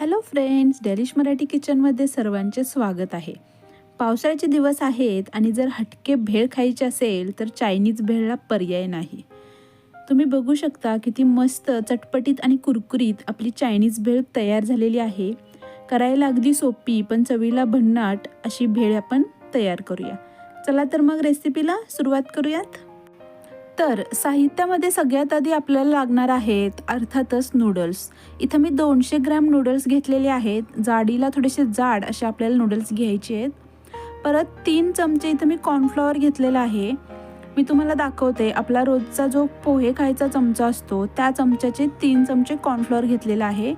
Hello friends delish Marathi किचनमध्ये सर्वांचे स्वागत आहे. पावसाळ्याचे दिवस आहेत आणि जर हटके भेळ खायची असेल तर चायनीज भेळला पर्याय नाही. तुम्ही बघू शकता किती मस्त चटपटीत आणि कुरकुरीत आपली चायनीज भेळ तयार झालेली आहे. करायला अगदी सोपी पण चवीला भन्नाट अशी भेळ आपण तयार करूया. चला तर मग रेसिपीला सुरुवात करूयात. तर साहित्यामध्ये सगळ्यात आधी आपल्याला लागणार आहेत अर्थातच नूडल्स इथं मी दोनशे ग्रॅम नूडल्स घेतलेले आहेत. जाडीला थोडेसे जाड असे आपल्याला नूडल्स घ्यायचे आहेत. परत तीन चमचे इथं मी कॉर्नफ्लॉवर घेतलेला आहे. मी तुम्हाला दाखवते आपला रोजचा जो पोहे खायचा चमचा असतो त्या चमच्याचे तीन चमचे कॉर्नफ्लॉवर घेतलेला आहे.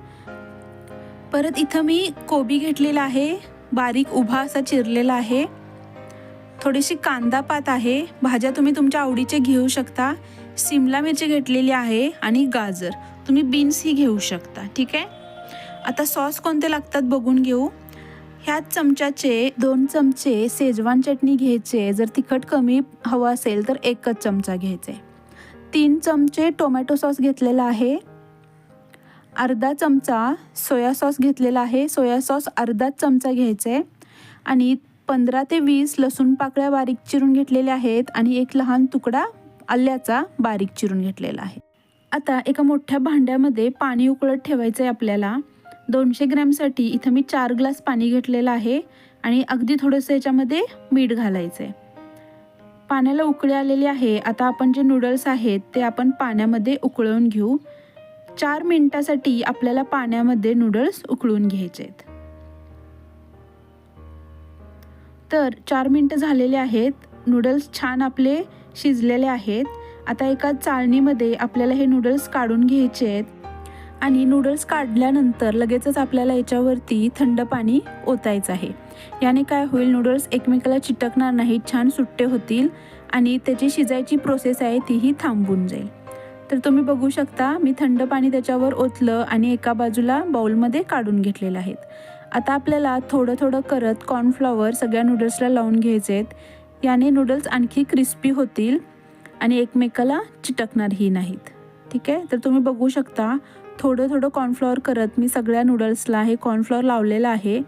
परत इथं मी कोबी घेतलेला आहे. बारीक उभा असा चिरलेला आहे. थोडीशी कांदा पात आहे. भाज्या तुम्ही तुमच्या आवडीचे घेऊ शकता. सिमला मिरची घेतलेली आहे आणि गाजर. तुम्ही बीन्सही घेऊ शकता. ठीक आहे? आता सॉस कोणते लागतात बघून घेऊ. ह्याच चमच्याचे दोन चमचे सेजवान चटणी घ्यायचे. जर तिखट कमी हवं असेल तर एकच चमचा घ्यायचे. तीन चमचे टोमॅटो सॉस घेतलेला आहे. अर्धा चमचा सोया सॉस घेतलेला आहे. सोया सॉस अर्धाच चमचा घ्यायचा. आहे आणि पंधरा ते वीस लसूण पाकळ्या बारीक चिरून घेतलेल्या आहेत आणि एक लहान तुकडा आल्याचा बारीक चिरून घेतलेला आहे. आता एका मोठ्या भांड्यामध्ये पाणी उकळत ठेवायचं आहे आपल्याला. दोनशे ग्रॅमसाठी इथं मी चार ग्लास पाणी घेतलेलं आहे आणि अगदी थोडंसं याच्यामध्ये मीठ घालायचं आहे पाण्याला उकळी आलेली आहे. आता आपण जे नूडल्स आहेत ते आपण पाण्यामध्ये उकळवून घेऊ. चार मिनटासाठी आपल्याला पाण्यामध्ये नूडल्स उकळून घ्यायचे आहेत तर चार मिनटं झालेले आहेत. नूडल्स छान आपले शिजलेले आहेत. आता एका चाळणीमध्ये आपल्याला हे नूडल्स काढून घ्यायचे आहेत. आणि नूडल्स काढल्यानंतर लगेचच आपल्याला याच्यावरती थंड पाणी ओतायचं आहे. याने काय होईल नूडल्स एकमेकाला चिटकणार नाहीत छान सुट्टे होतील आणि त्याची शिजायची प्रोसेस आहे तीही थांबून जाईल. तर तुम्ही बघू शकता मी थंड पाणी त्याच्यावर ओतलं आणि एका बाजूला बाउलमध्ये काढून घेतलेलं आहेत आता आपल्याला थोडं थोडं करत कॉर्नफ्लॉवर सगळ्या नूडल्सला लावून घ्यायचे आहेत. याने नूडल्स आणखी क्रिस्पी होतील आणि एकमेकाला चिटकणारही नाहीत. ठीक आहे? तर तुम्ही बघू शकता थोडं थोडं कॉर्नफ्लॉवर करत मी सगळ्या नूडल्सला हे कॉर्नफ्लॉवर लावलेलं आहे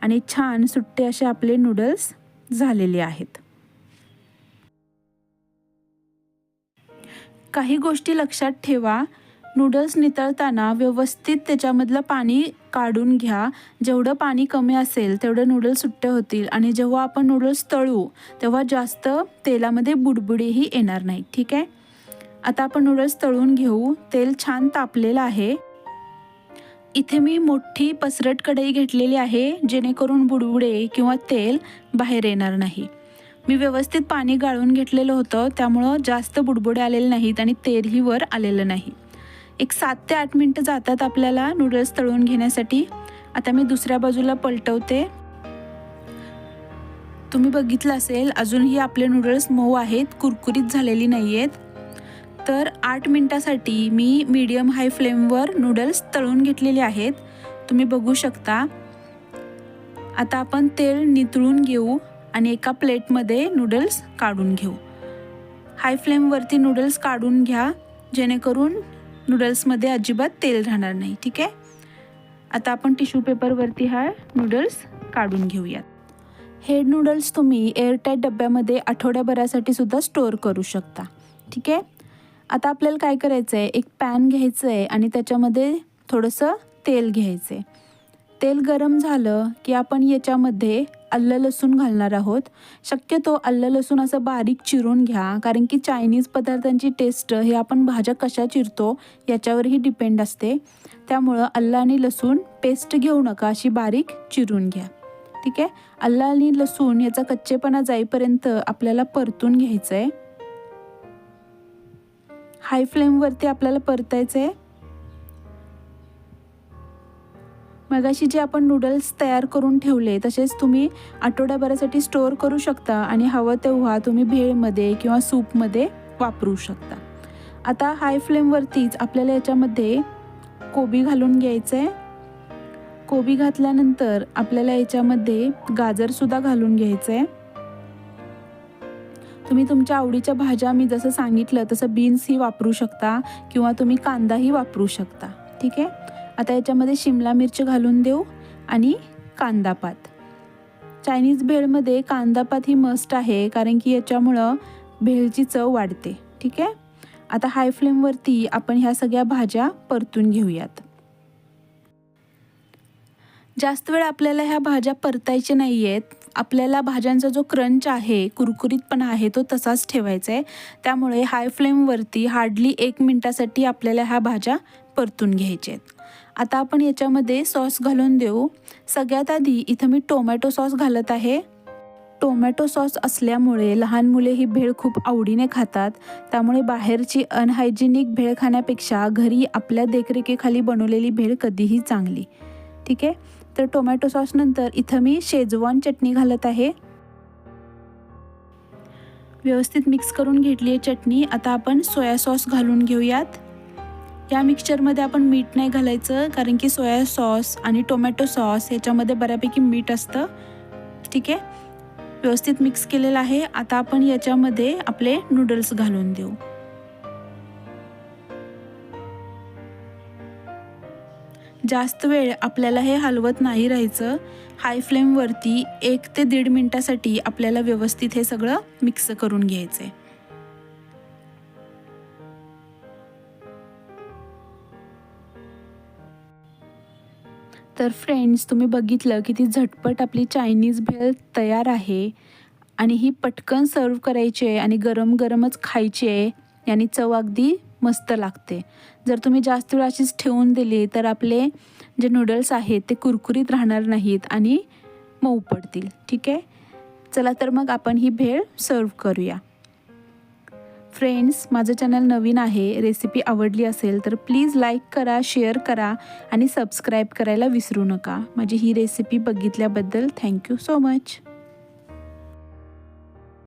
आणि छान सुट्टे असे आपले नूडल्स झालेले आहेत. काही गोष्टी लक्षात ठेवा नूडल्स नितळताना व्यवस्थित त्याच्यामधलं पाणी काढून घ्या. जेवढं पाणी कमी असेल तेवढं नूडल्स सुट्टे होतील. आणि जेव्हा आपण नूडल्स तळू तेव्हा जास्त तेलामध्ये बुडबुडीही येणार नाही. ठीक आहे? आता आपण नूडल्स तळून घेऊ. तेल छान तापलेलं आहे. इथे मी मोठी पसरट कढई घेतलेली आहे जेणेकरून बुडबुडे किंवा तेल बाहेर येणार नाही. मी व्यवस्थित पाणी गाळून घेतलेलं होतं. त्यामुळं जास्त बुडबुडे आलेले नाहीत आणि तेलही वर आलेलं नाही. एक सात ते आठ मिनटं जातात आपल्याला नूडल्स तळून घेण्यासाठी. आता मी दुसऱ्या बाजूला पलटवते. तुम्ही बघितलं असेल अजूनही आपले नूडल्स मऊ आहेत कुरकुरीत झालेली नाही आहेत तर आठ मिनटासाठी मी मीडियम हाय फ्लेमवर नूडल्स तळून घेतलेले आहेत. तुम्ही बघू शकता. आता आपण तेल नितळून घेऊ आणि एका प्लेटमध्ये नूडल्स काढून घेऊ. हाय फ्लेमवरती नूडल्स काढून घ्या जेणेकरून नूडल्समध्ये अजिबात तेल राहणार नाही ठीक आहे? आता आपण टिश्यू पेपरवरती हा नूडल्स काढून घेऊयात. हे नूडल्स तुम्ही एअरटाईट डब्यामध्ये आठवड्याभरासाठी सुद्धा स्टोअर करू शकता ठीक आहे? आता आपल्याला काय करायचं आहे एक पॅन घ्यायचं आहे आणि त्याच्यामध्ये थोडंसं तेल घ्यायचं आहे तेल गरम झालं की आपण याच्यामध्ये आलं लसूण घालणार आहोत. शक्यतो आलं लसूण असं बारीक चिरून घ्या कारण की चायनीज पदार्थांची टेस्ट हे आपण भाज्या कशा चिरतो याच्यावरही डिपेंड असते. त्यामुळं आलं आणि लसूण पेस्ट घेऊ नका अशी बारीक चिरून घ्या. ठीक आहे? आलं आणि लसूण याचा कच्चेपणा जाईपर्यंत आपल्याला परतून घ्यायचं आहे हाय फ्लेमवरती आपल्याला परतायचं आहे मगाशी जे आपण नूडल्स तयार करून ठेवले तसेच तुम्ही आठवड्याभरासाठी स्टोअर करू शकता आणि हवं तेव्हा तुम्ही भेळमध्ये किंवा सूपमध्ये वापरू शकता. आता हाय फ्लेमवरतीच आपल्याला याच्यामध्ये कोबी घालून घ्यायचं आहे कोबी घातल्यानंतर आपल्याला याच्यामध्ये गाजरसुद्धा घालून घ्यायचं आहे तुम्ही तुमच्या आवडीच्या भाज्या मी जसं सांगितलं तसं बीन्सही वापरू शकता किंवा तुम्ही कांदाही वापरू शकता. ठीक आहे? आता याच्यामध्ये शिमला मिरची घालून देऊ आणि कांदापात चायनीज भेळमध्ये कांदापात ही मस्ट आहे कारण की याच्यामुळं भेळची चव वाढते. ठीक आहे? आता हाय फ्लेमवरती आपण ह्या सगळ्या भाज्या परतून घेऊयात. जास्त वेळ आपल्याला ह्या भाज्या परतायच्या नाही आहेत आपल्याला भाज्यांचा जो क्रंच आहे कुरकुरीतपणा आहे तो तसाच ठेवायचा आहे त्यामुळे हाय फ्लेमवरती हार्डली एक मिनटासाठी आपल्याला ह्या भाज्या परतून घ्यायच्या आहेत आता आपण याच्यामध्ये सॉस घालून देऊ. सगळ्यात आधी इथं मी टोमॅटो सॉस घालत आहे. टोमॅटो सॉस असल्यामुळे लहान मुले ही भेळ खूप आवडीने खातात. त्यामुळे बाहेरची अनहायजेनिक भेळ खाण्यापेक्षा घरी आपल्या देखरेखीखाली बनवलेली भेळ कधीही चांगली. ठीक आहे? तर टोमॅटो सॉसनंतर इथं मी शेजवान चटणी घालत आहे. व्यवस्थित मिक्स करून घेतली आहे चटणी. आता आपण सोया सॉस घालून घेऊयात. या मिक्सचरमध्ये आपण मीठ नाही घालायचं कारण की सोया सॉस आणि टोमॅटो सॉस याच्यामध्ये बऱ्यापैकी मीठ असतं. ठीक आहे? व्यवस्थित मिक्स केलेलं आहे. आता आपण याच्यामध्ये आपले नूडल्स घालून देऊ. जास्त वेळ आपल्याला हे हलवत नाही राहायचं. हाय फ्लेमवरती एक ते दीड मिनटासाठी आपल्याला व्यवस्थित हे सगळं मिक्स करून घ्यायचं आहे तर फ्रेंड्स तुम्ही बघितलं की ती झटपट आपली चायनीज भेळ तयार आहे आणि ही पटकन सर्व करायची आहे आणि गरम गरमच खायची आहे. याने चव अगदी मस्त लागते. जर तुम्ही जास्त वेळ अशीच ठेवून दिली तर आपले जे नूडल्स आहेत ते कुरकुरीत राहणार नाहीत आणि मऊ पडतील. ठीक आहे? चला तर मग आपण ही भेळ सर्व करूया. फ्रेंड्स माझं चॅनल नवीन आहे रेसिपी आवडली असेल तर प्लीज लाईक करा शेअर करा आणि सबस्क्राईब करायला विसरू नका. माझी ही रेसिपी बघितल्याबद्दल थँक्यू सो मच